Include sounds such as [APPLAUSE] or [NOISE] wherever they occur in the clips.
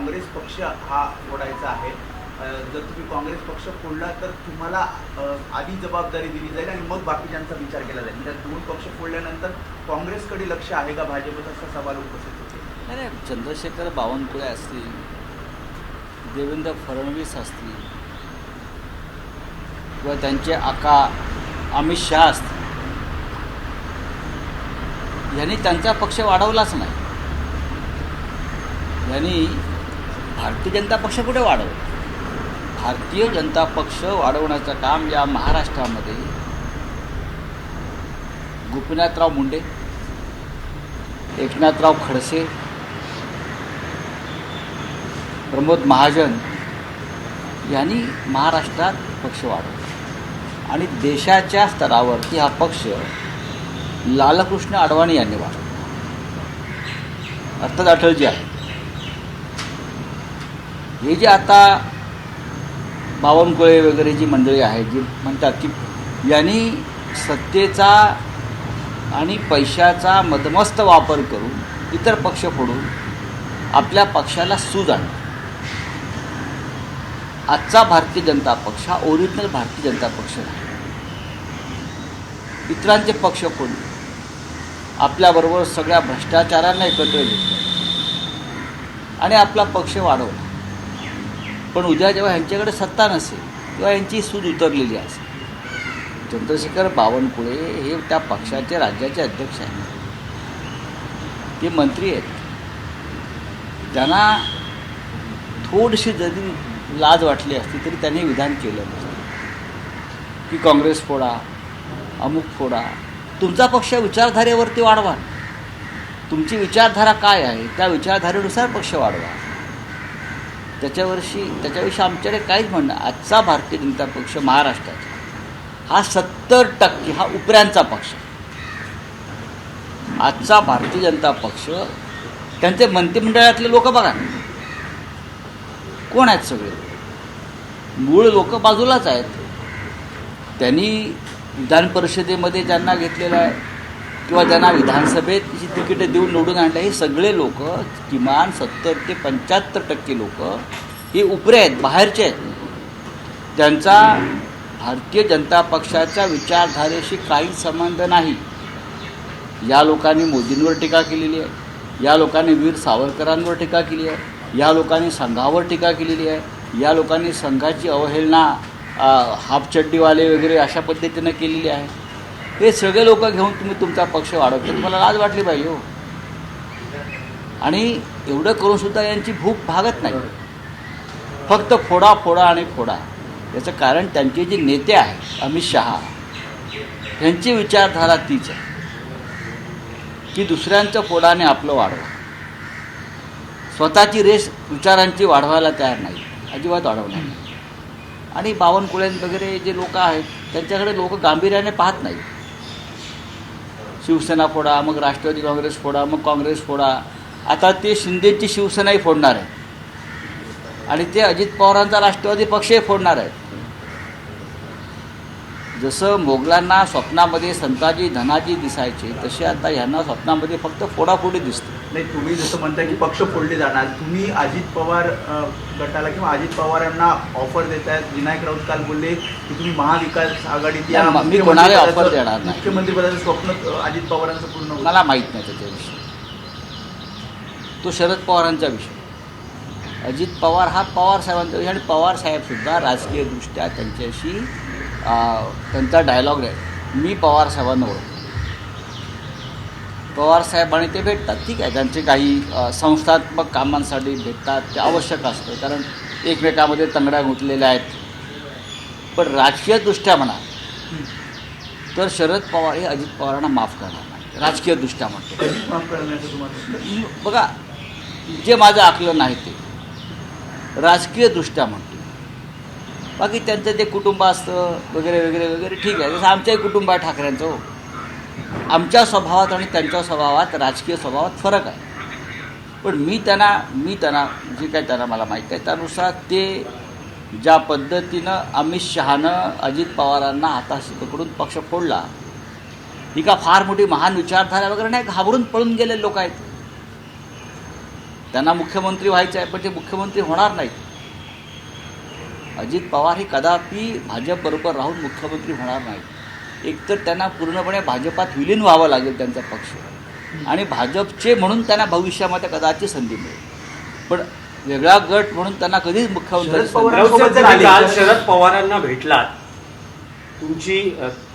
काँग्रेस पक्ष हा सोडायचा आहे. जर तुम्ही काँग्रेस पक्ष फोडला तर तुम्हाला आधी जबाबदारी दिली जाईल आणि मग बाकीच्यांचा विचार केला जाईल. म्हणजे दोन पक्ष फोडल्यानंतर काँग्रेसकडे लक्ष आहे का भाजपचा असा सवाल उपस्थित होते. नाही, चंद्रशेखर बावनकुळे असतील देवेंद्र फडणवीस असतील किंवा त्यांचे आका अमित शहा असतील यांनी त्यांचा पक्ष वाढवलाच नाही. यांनी भारतीय जनता पक्ष कुठे वाढवला भारतीय जनता पक्ष वाढवण्याचं काम या महाराष्ट्रामध्ये गोपीनाथराव मुंडे एकनाथराव खडसे प्रमोद महाजन यांनी महाराष्ट्रात पक्ष वाढवला आणि देशाच्या स्तरावरती हा पक्ष लालकृष्ण अडवाणी यांनी वाढवला अर्थात अटलजी आहे हे जे आता बावनकुळे वगैरे जी मंडळी आहेत जी म्हणतात की यांनी सत्तेचा आणि पैशाचा मदमस्त वापर करून इतर पक्ष फोडून आपल्या पक्षाला सूज आणली. आजचा भारतीय जनता पक्ष हा ओरिजिनल भारतीय जनता पक्ष नाही. इतरांचे पक्ष फोडून आपल्याबरोबर सगळ्या भ्रष्टाचारांना एकत्र घेतलं. आणि आपला पक्ष वाढवला. पण उद्या जेव्हा ह्यांच्याकडे सत्ता नसेल तेव्हा यांची सूद उतरलेली असेल चंद्रशेखर बावनकुळे हे त्या पक्षाचे राज्याचे अध्यक्ष आहेत. ते मंत्री आहेत. त्यांना थोडीशी जरी लाज वाटली असती तरी त्यांनी विधान केलं की काँग्रेस फोडा अमुक फोडा. तुमचा पक्ष विचारधारेवरती वाढवा. तुमची विचारधारा काय आहे त्या विचारधारेनुसार पक्ष वाढवा. त्याच्यावर्षी त्याच्याविषयी आमच्याकडे काहीच म्हणणं आजचा भारतीय जनता पक्ष महाराष्ट्राचा. हा सत्तर टक्के हा उपऱ्यांचा पक्ष. आजचा भारतीय जनता पक्ष त्यांचे मंत्रिमंडळातले लोक बघा. कोण आहेत सगळे? मूळ लोक बाजूलाच आहेत. त्यांनी विधान परिषदेमध्ये ज्यांना घेतलेलं आहे किंवा ज्यांना विधानसभेत जी तिकीटं देऊन निवडून आणलं हे सगळे लोक किमान सत्तर ते पंच्याहत्तर टक्के लोक हे उपरे आहेत बाहेरचे आहेत. त्यांचा भारतीय जनता पक्षाच्या विचारधारेशी काहीच संबंध नाही. या लोकांनी मोदींवर टीका केलेली आहे. या लोकांनी वीर सावरकरांवर टीका केली आहे. या लोकांनी संघावर टीका केलेली आहे. या लोकांनी संघाची अवहेलना हाफचड्डीवाले वगैरे अशा पद्धतीनं केलेली आहे. हे सगळे लोक घेऊन तुम्ही तुमचा पक्ष वाढवता. तुम्हाला लाज वाटली पाहिजे हो. आणि एवढं करून सुद्धा यांची भूक भागत नाही. फक्त फोडा फोडा आणि फोडा. याचं कारण त्यांचे जे नेते आहेत अमित शहा यांची विचारधारा तीच आहे. की दुसऱ्यांचं फोडाने आपलं वाढवा. स्वतःची रेस विचारांची वाढवायला तयार नाही. अजिबात वाढवणार नाही. आणि बावनकुळे वगैरे जे लोक आहेत त्यांच्याकडे लोक गांभीर्याने पाहत नाही शिवसेना फोडा मग राष्ट्रवादी काँग्रेस फोडा मग काँग्रेस फोडा. आता ते शिंदेची शिवसेनाही फोडणार आहे. आणि ते अजित पवारांचा राष्ट्रवादी पक्षही फोडणार आहेत जसं मोगलांना स्वप्नामध्ये संताजी धनाजी दिसायचे तसे आता ह्यांना स्वप्नामध्ये फक्त फोडाफोडी दिसते. नाही तुम्ही जसं म्हणताय की पक्ष फोडले जाणार तुम्ही अजित पवार गटाला किंवा अजित पवारांना ऑफर देतायत. विनायक राऊत काल बोलले की तुम्ही महाविकास आघाडीत या. मी offer मुख्यमंत्रीपदाचं- देणार नाही. मुख्यमंत्रीपदाचं स्वप्न अजित पवारांचं पूर्ण. मला माहीत नाही त्याच्याविषयी. तो शरद पवारांचा विषय. अजित पवार हा पवार साहेबांचा विषय आणि पवार साहेबसुद्धा राजकीयदृष्ट्या त्यांच्याशी त्यांचा डायलॉग आहे. मी पवार साहेबांना ओळखतो. पवार साहेब आणि ते भेटतात ठीक आहे. त्यांचे काही संस्थात्मक कामांसाठी भेटतात ते आवश्यक असतं. कारण एकमेकामध्ये तंगड्या गुंतलेल्या आहेत. पण राजकीयदृष्ट्या म्हणा तर शरद पवार हे अजित पवारांना माफ करणार नाही. राजकीयदृष्ट्या म्हणतो. बघा जे माझं आकलन नाही ते. राजकीयदृष्ट्या म्हणतो. बाकी त्यांचं ते कुटुंब असतं वगैरे वगैरे वगैरे ठीक आहे. जसं आमच्याही कुटुंब आहे ठाकरेंचं हो. आमच्या स्वभावात आणि त्यांच्या स्वभावात राजकीय स्वभावात फरक आहे. पण मी त्यांना मी त्यांना जे काय त्यांना मला माहीत आहे त्यानुसार ते ज्या पद्धतीनं अमित शहानं अजित पवारांना हाताशी पकडून पक्ष फोडला ही का फार मोठी महान विचारधारा वगैरे नाही घाबरून पळून गेलेले लोक आहेत. त्यांना मुख्यमंत्री व्हायचं आहे पण ते मुख्यमंत्री होणार नाहीत. अजित पवार हे कदापि भाजपबरोबर राहून मुख्यमंत्री होणार नाहीत. एकतर त्यांना पूर्णपणे भाजपात विलीन व्हावं लागेल त्यांचा पक्ष. आणि भाजपचे म्हणून त्यांना भविष्यामध्ये कदाचित संधी मिळेल. पण वेगळा गट म्हणून त्यांना कधीच मुख्यमंत्री शरद पवारांना भेटलात तुमची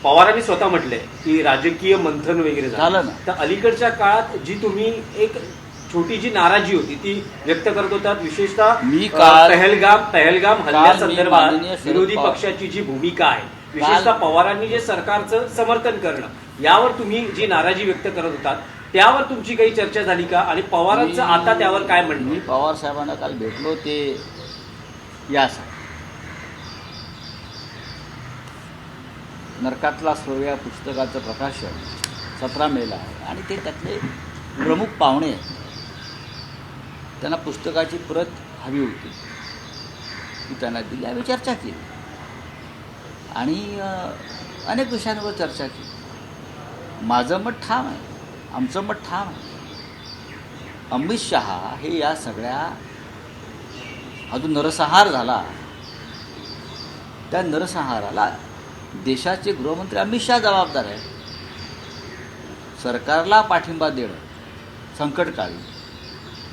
पवारांनी स्वतः म्हटलंय की राजकीय मंथन वगैरे झालं ना. तर अलीकडच्या काळात जी तुम्ही एक छोटी जी नाराजी होती ती व्यक्त करत होतात विशेषतः मी काल- पहलगाम पहलगाम हल्ल्यासंदर्भात माननीय शरद विरोधी पवार- पक्षाची जी भूमिका आहे विशेषतः पवारांनी जे सरकारचं समर्थन करणं यावर तुम्ही जी नाराजी व्यक्त करत होतात त्यावर तुमची काही चर्चा झाली का? आणि पवारांचं मी- आता त्यावर काय म्हणणं? मी पवार साहेबांना काल भेटलो ते यासाठी नरकातला स्वर या पुस्तकाचं प्रकाशन सतरा मेला आहे. आणि ते त्यातले प्रमुख पाहुणे आहेत. त्यांना पुस्तकाची प्रत हवी होती. ती त्यांना दिली आम्ही चर्चा केली. आणि अनेक विषयांवर चर्चा केली. माझं मत ठाम आहे. आमचं मत ठाम आहे. अमित शहा हे या सगळ्या हा जो नरसंहार झाला. त्या नरसंहाराला देशाचे गृहमंत्री अमित शहा जबाबदार आहेत. सरकारला पाठिंबा देणं संकटकाळी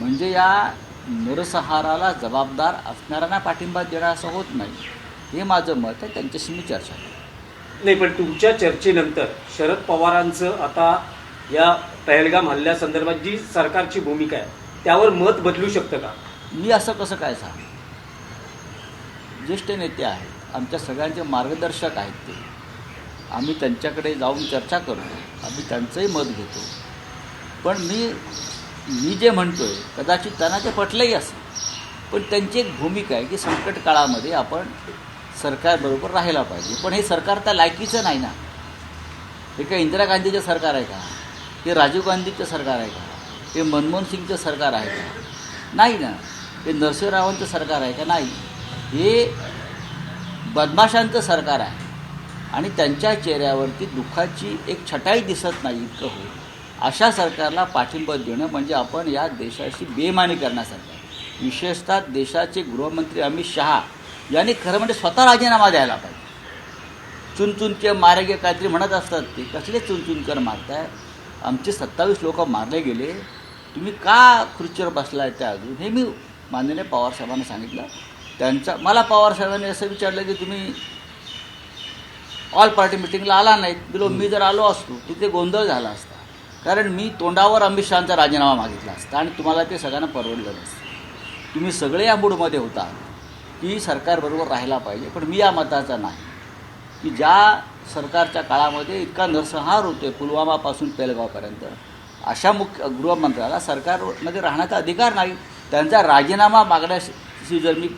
म्हणजे या नरसंहाराला जबाबदार असणाऱ्यांना पाठिंबा देणं असं होत नाही. हे माझं मत आहे. त्यांच्याशी मी चर्चा केली नाही पण तुमच्या चर्चेनंतर शरद पवारांचं आता या पहलगाम हल्ल्यासंदर्भात जी सरकारची भूमिका आहे त्यावर मत बदलू शकतं का? मी असं कसं काय सांग? ज्येष्ठ नेते आहेत. आमच्या सगळ्यांचे मार्गदर्शक आहेत ते. आम्ही त्यांच्याकडे जाऊन चर्चा करतो. आम्ही त्यांचंही मत घेतो. पण मी मी जे म्हणतो आहे कदाचित त्यांना ते पटलंही असेल. पण त्यांची एक भूमिका आहे की संकट काळामध्ये आपण सरकारबरोबर राहायला पाहिजे. पण हे सरकार त्या लायकीचं नाही ना. हे काय इंदिरा गांधीचं सरकार आहे का? हे राजीव गांधीचं सरकार आहे का? हे मनमोहन सिंगचं सरकार आहे का? नाही ना. हे नरसिंहरावांचं सरकार आहे का? नाही. हे बदमाशांचं सरकार आहे. आणि त्यांच्या चेहऱ्यावरती दुःखाची एक छटाई दिसत नाही इतकं हो अशा सरकारला पाठिंबा देणं म्हणजे आपण या देशाशी बेमानी करण्यासारखं आहे. विशेषतः देशाचे गृहमंत्री अमित शहा यांनी खरं म्हणजे स्वतः राजीनामा द्यायला पाहिजे. चुनचुनके मारे गे काहीतरी म्हणत असतात ते. कसले चुनचुनकर मारताय? आमचे सत्तावीस लोक मारले गेले. तुम्ही का खुर्चीवर बसलाय त्या अजून? हे मी माननीय पवार साहेबांना सांगितलं. त्यांचा मला पवार साहेबांनी असं विचारलं की तुम्ही ऑल पार्टी मिटिंगला आला नाहीत. बिलो मी जर आलो असतो तिथे गोंधळ झाला असता. कारण मी तोंडावर अमित शहाचा राजीनामा मागितला असता आणि तुम्हाला ते सगळ्यांना परवडलं नसतं. तुम्ही सगळे या मूडमध्ये होता. की सरकारबरोबर राहायला पाहिजे पण मी या मताचा नाही. की ज्या सरकारच्या काळामध्ये इतका नरसंहार होतोय पुलवामापासून पेलगावपर्यंत अशा मुख्य गृहमंत्र्याला सरकारमध्ये राहण्याचा अधिकार नाही. त्यांचा राजीनामा मागण्याशी जर मी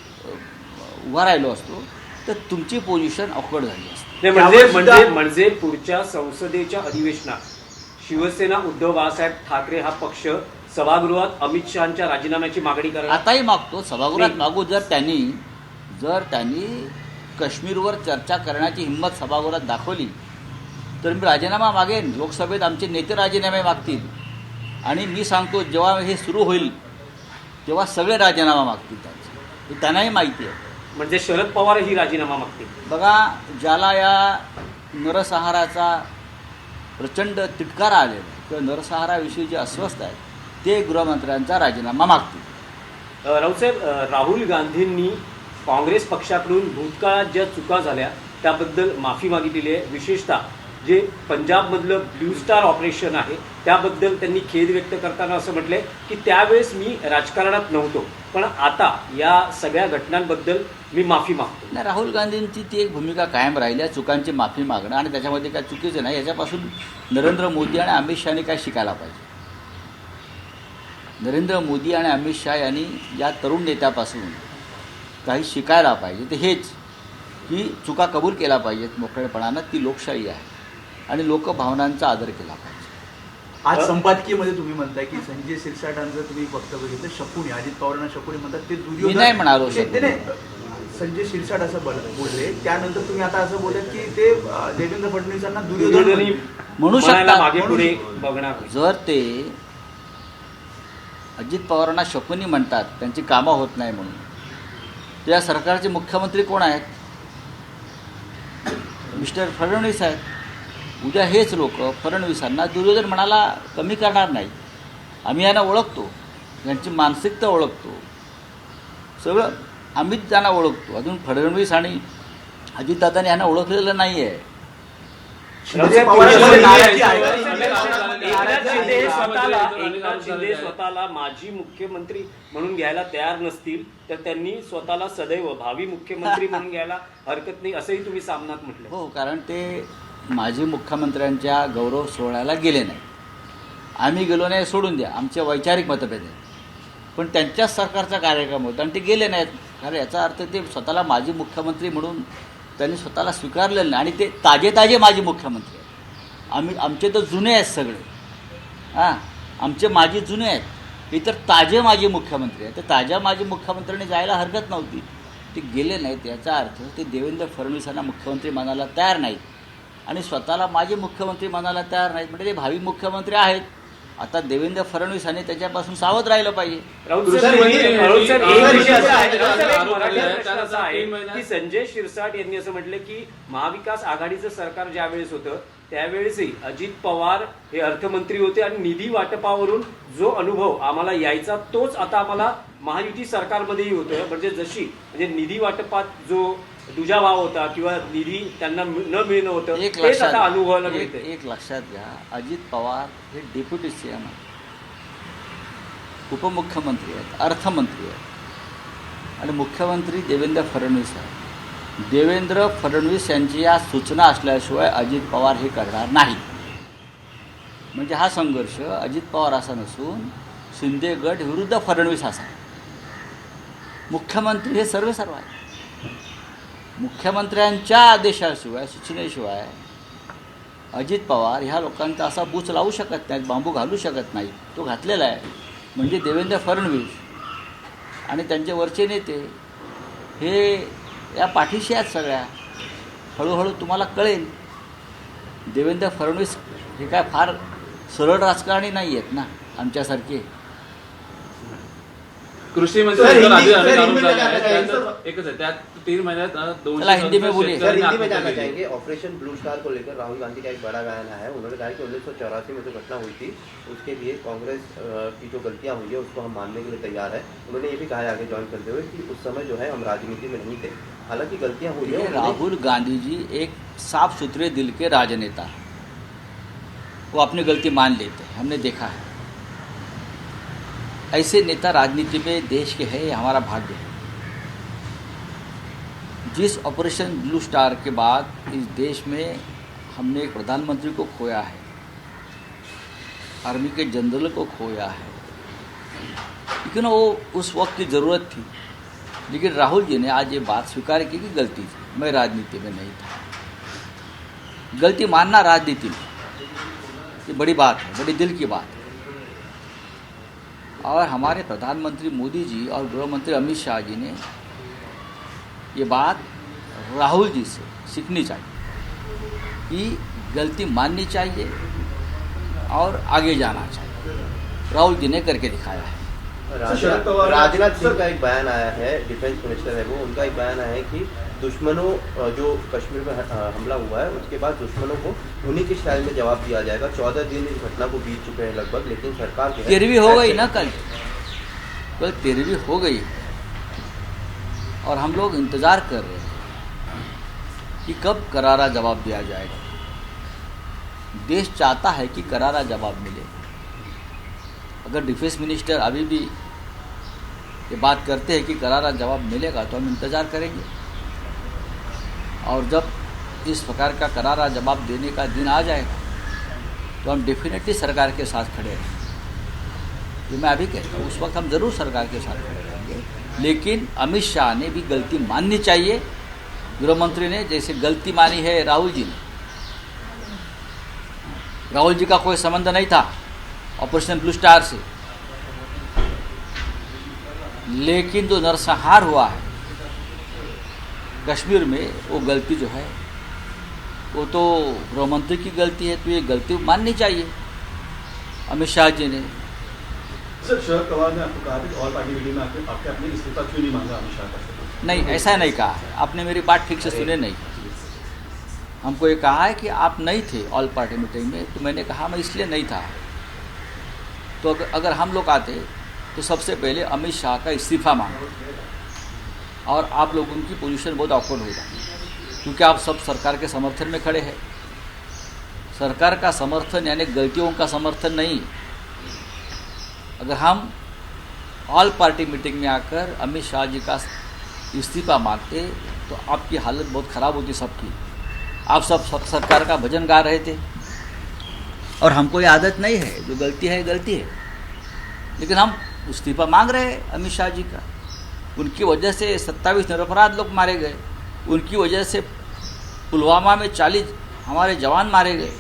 उभा राहिलो असतो तर तुमची पोझिशन अवघड झाली असती. म्हणजे म्हणजे म्हणजे पुढच्या संसदेच्या अधिवेशनात शिवसेना उद्धव बाळासाहेब ठाकरे हा पक्ष सभागृहात अमित शहाच्या राजीनाम्याची मागणी करणार आताही मागतो. सभागृहात. मागू जर त्यांनी जर त्यांनी काश्मीरवर चर्चा करण्याची हिंमत सभागृहात दाखवली तर मी राजीनामा मागेन. लोकसभेत आमचे नेते राजीनामे मागतील. आणि मी सांगतो जेव्हा हे सुरू होईल तेव्हा सगळे राजीनामा मागतील त्यांचे. हे त्यांनाही माहिती आहे. म्हणजे शरद पवार ही राजीनामा मागतील. बघा ज्याला या नरसंहाराचा प्रचंड तिटकारा आलेला आहे. किंवा नरसहाराविषयी जे अस्वस्थ आहेत ते गृहमंत्र्यांचा राजीनामा मागतील. राऊसाहेब राहुल गांधींनी काँग्रेस पक्षाकडून भूतकाळात ज्या चुका झाल्या त्याबद्दल माफी मागितलेली आहे. विशेषतः जे पंजाबमधलं ब्ल्यू स्टार ऑपरेशन आहे त्याबद्दल त्यांनी खेद व्यक्त करताना असं म्हटलंय की त्यावेळेस मी राजकारणात नव्हतो पण आता या सगळ्या घटनांबद्दल मी माफी मागतो नाही राहुल गांधींची ती एक भूमिका कायम राहिल्या चुकांची माफी मागणं आणि त्याच्यामध्ये काय चुकीचं नाही याच्यापासून नरेंद्र मोदी आणि अमित शहाने काय शिकायला पाहिजे? नरेंद्र मोदी आणि अमित शहा यांनी या तरुण नेत्यापासून काही शिकायला पाहिजे तर हेच की चुका कबूल केला पाहिजेत मोकळेपणानं ती लोकशाही आहे. आणि लोकभावनांचा आदर केला पाहिजे आज संपादकीयमध्ये तुम्ही म्हणताय की संजय शिरसाटांचं तुम्ही वक्तव्य घेतलं शकुनी अजित पवारांना शकुनी म्हणतात ते दुर्योधन मी नाही म्हणालो ते-. नाही. संजय शिरसाट असं बोल- बोलले त्यानंतर तुम्ही आता असं बोलत की ते देवेंद्र फडणवीसांना दुर्योधन. म्हणू. बघणार जर ते अजित पवारांना शकुनी म्हणतात त्यांची कामं होत नाही म्हणून त्या सरकारचे मुख्यमंत्री कोण आहेत मिस्टर फडणवीस आहेत उद्या हेच लोक फडणवीसांना दुर्योधन म्हणाला कमी करणार नाही. आम्ही यांना ओळखतो. यांची मानसिकता ओळखतो. सगळं आम्हीच त्यांना ओळखतो. अजून फडणवीस आणि अजितदादांनी यांना ओळखलेलं नाही आहे हे एकनाथ शिंदे स्वतःला माजी मुख्यमंत्री म्हणून घ्यायला तयार नसतील तर त्यांनी स्वतःला सदैव भावी मुख्यमंत्री [LAUGHS] म्हणून घ्यायला हरकत नाही असंही तुम्ही सामनात म्हटलं हो कारण ते माजी मुख्यमंत्र्यांच्या गौरव सोहळ्याला गेले नाही. आम्ही गेलो नाही सोडून द्या. आमचे वैचारिक मतभेद आहेत. पण त्यांच्याच सरकारचा कार्यक्रम होता आणि ते गेले नाहीत. कारण याचा अर्थ ते स्वतःला माजी मुख्यमंत्री म्हणून त्यांनी स्वतःला स्वीकारलेलं नाही. आणि ते ताजे ताजे माजी मुख्यमंत्री आहेत. आम्ही आमचे तर जुने आहेत सगळे. हां आमचे माजी जुने आहेत. इतर ताजे माजी मुख्यमंत्री आहेत. तर ताज्या माजी मुख्यमंत्र्यांनी जायला हरकत नव्हती. ते गेले नाहीत. याचा अर्थ ते देवेंद्र फडणवीसांना मुख्यमंत्री मानायला तयार नाहीत. आणि स्वतःला माजी मुख्यमंत्री मानायला तयार नाहीत. म्हणजे ते भावी मुख्यमंत्री आहेत. आता देवेंद्र फडणवीसांनी त्याच्यापासून सावध राहिलं पाहिजे. संजय शिरसाट यांनी असं म्हटलं की महाविकास आघाडीचं सरकार ज्यावेळेस होतं त्यावेळेसही अजित पवार हे अर्थमंत्री होते आणि निधी वाटपावरून जो अनुभव आम्हाला यायचा तोच आता आम्हाला महायुती सरकारमध्येही होतोय म्हणजे जशी म्हणजे निधी वाटपात जो दुजाभाव होता किंवा निधी त्यांना न मिळणं होतं एक तेच आता लक्षात अनुभवायला एक, मिळतंय. एक लक्षात घ्या. अजित पवार हे डेप्युटी सी एम आहेत. उपमुख्यमंत्री आहेत अर्थमंत्री आहेत. आणि मुख्यमंत्री देवेंद्र फडणवीस आहेत. देवेंद्र फडणवीस यांची या सूचना असल्याशिवाय अजित पवार हे करणार नाही म्हणजे हा संघर्ष अजित पवार असा नसून शिंदे गट विरुद्ध फडणवीस असा आहे. मुख्यमंत्री हे सर्व सर्व आहे मुख्यमंत्र्यांच्या आदेशाशिवाय सूचनेशिवाय अजित पवार ह्या लोकांचा असा बूच लावू शकत नाहीत बांबू घालू शकत नाहीत. तो घातलेला आहे. म्हणजे देवेंद्र फडणवीस आणि त्यांचे वरचे नेते हे या पाठीशी आहेत सगळ्या. हळूहळू तुम्हाला कळेल देवेंद्र फडणवीस हे काय फार सरळ राजकारणी नाही आहेत ना आमच्यासारखे. कृषी मंत्री sir, sir, Hindi- sir, Hindi में जाना चाहिए, सर. एकच आहे. त्यात तीन महिन्यात अं, दोनशे चला, हिंदी में सदुसष्ट बोलिए. सर शेतकऱ्यांनी हिंदी में आत्महत्या जानना केली. चाहेंगे ऑपरेशन ब्लू स्टार को लेकर राहुल गांधी का एक बड़ा बयान आया है। उन्होंने कहा कि उन्नीस सौ चौरासी में जो घटना हुई थी उसके लिए कांग्रेस अ, की जो गलतियाँ हुई है उसको हम मानने के लिए तैयार है। उन्होंने ये भी कहा है आगे ज्वाइन करते हुए कि उस समय जो है हम राजनीति में नहीं थे। हालाँकि गलतियाँ हुई है देखिए, राहुल गांधी जी एक साफ़ सुथरे दिल के राजनेता हैं। वो अपनी गलती मान लेते हैं। हमने देखा है। ऐसे नेता राजनीति में देश के है हमारा भाग्य है। जिस ऑपरेशन ब्लू स्टार के बाद इस देश में हमने एक प्रधानमंत्री को खोया है आर्मी के जनरल को खोया है। लेकिन वो उस वक्त की ज़रूरत थी, लेकिन राहुल जी ने आज ये बात स्वीकार की कि गलती थी। मैं राजनीति में नहीं था। गलती मानना राजनीति में, ये बड़ी बात है, बड़ी दिल की बात है। और हमारे प्रधानमंत्री मोदी जी और गृह मंत्री अमित शाह जी ने ये बात राहुल जी से सीखनी चाहिए कि गलती माननी चाहिए और आगे जाना चाहिए। राहुल जी ने करके दिखाया है। राजनाथ सिंह का एक बयान आया है, डिफेंस मिनिस्टर है वो, उनका एक बयान आया है कि दुश्मनों जो कश्मीर में हमला हुआ है उसके बाद दुश्मनों को उन्हीं के स्टाइल में जवाब दिया जाएगा। चौदह दिन इस घटना को बीत चुके हैं लगभग लेकिन सरकार जो है तेरहवीं हो गई ना कल? कल तेरहवीं हो गई। और हम लोग इंतज़ार कर रहे हैं कि कब करारा जवाब दिया जाएगा। देश चाहता है कि करारा जवाब मिले। अगर डिफेंस मिनिस्टर अभी भी ये बात करते हैं कि करारा जवाब मिलेगा तो हम इंतज़ार करेंगे। और जब इस प्रकार का करारा जवाब देने का दिन आ जाएगा तो हम डेफिनेटली सरकार के साथ खड़े रहेंगे। ये मैं अभी कहता हूँ, उस वक्त हम ज़रूर सरकार के साथ खड़े रहेंगे। लेकिन अमित शाह ने भी गलती माननी चाहिए। गृह मंत्री ने जैसे गलती मानी है राहुल जी ने। राहुल जी का कोई संबंध नहीं था ऑपरेशन ब्लू स्टार से। लेकिन जो नरसंहार हुआ है कश्मीर में वो गलती जो है वो तो गृहमंत्री की गलती है तो ये गलती माननी चाहिए। अमित शाह जी ने। सर शरद पवार ने आपको कहा था कि ऑल पार्टी मीटिंग में आपके अपने इस्तीफा क्यों नहीं मांगा अमित शाह का? नहीं ऐसा नहीं कहा। आपने मेरी बात ठीक से सुने नहीं। हमको ये कहा है कि आप नहीं थे ऑल पार्टी मीटिंग में तो मैंने कहा मैं इसलिए नहीं था। तो अगर, अगर हम लोग आते तो सबसे पहले अमित शाह का इस्तीफा मांगो। और आप लोगों की पोजीशन बहुत ऑकवर्ड होगा क्योंकि आप सब सरकार के समर्थन में खड़े हैं। सरकार का समर्थन, यानी गलतियों का समर्थन नहीं। अगर हम ऑल पार्टी मीटिंग में आकर अमित शाह जी का इस्तीफा मांगते तो आपकी हालत बहुत ख़राब होती सबकी। आप सब सरकार का भजन गा रहे थे। और हमको ये आदत नहीं है। जो गलती है गलती है। लेकिन हम इस्तीफा मांग रहे हैं अमित शाह जी का। उनकी वजह से सत्ताईस निरपराध लोग मारे गए। उनकी वजह से पुलवामा में चालीस हमारे जवान मारे गए।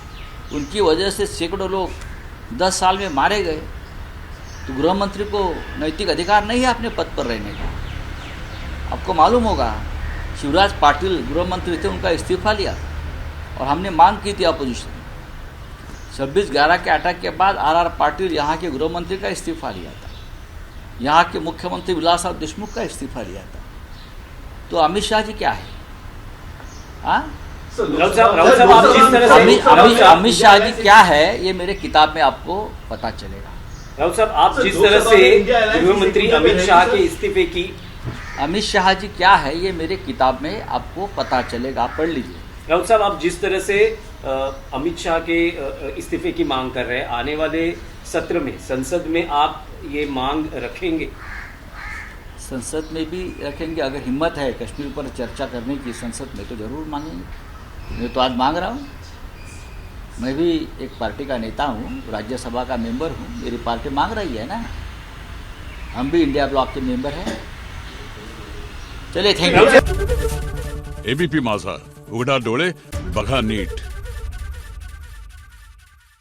उनकी वजह से सैकड़ों लोग दस साल में मारे गए। तो गृह मंत्री को नैतिक अधिकार नहीं है अपने पद पर रहने का। आपको मालूम होगा, शिवराज पाटिल गृह मंत्री थे, उनका इस्तीफा लिया और हमने मांग की थी अपोजिशन। छब्बीस ग्यारह के अटैक के बाद आर आर पाटिल यहाँ के गृह मंत्री का इस्तीफा लिया था। यहाँ के मुख्यमंत्री विलास राव देशमुख का इस्तीफा लिया था। तो अमित शाह जी क्या है? हाँ? सर राउत साहब राउत साहब आप जिस तरह से अमित शाह जी क्या है? ये मेरे किताब में आपको पता चलेगा। राउत साहब आप जिस तरह से गृह मंत्री अमित शाह के इस्तीफे की अमित शाह जी क्या है? ये मेरे किताब में आपको पता चलेगा। पढ़ लीजिए। राउत साहब आप जिस तरह से अमित शाह के इस्तीफे की मांग कर रहे हैं। आने वाले सत्र में संसद में आप ये मांग रखेंगे? संसद में भी रखेंगे। अगर हिम्मत है कश्मीर पर चर्चा करने की संसद में तो ज़रूर मांगेंगे। मैं तो आज मांग रहा हूँ। मैं भी एक पार्टी का नेता हूँ राज्यसभा का मेंबर हूँ। मेरी पार्टी मांग रही है ना? हम भी इंडिया ब्लॉक के मेंबर हैं। चलिए थैंक यू। एबीपी माझा उघडा डोळे बघा नीट।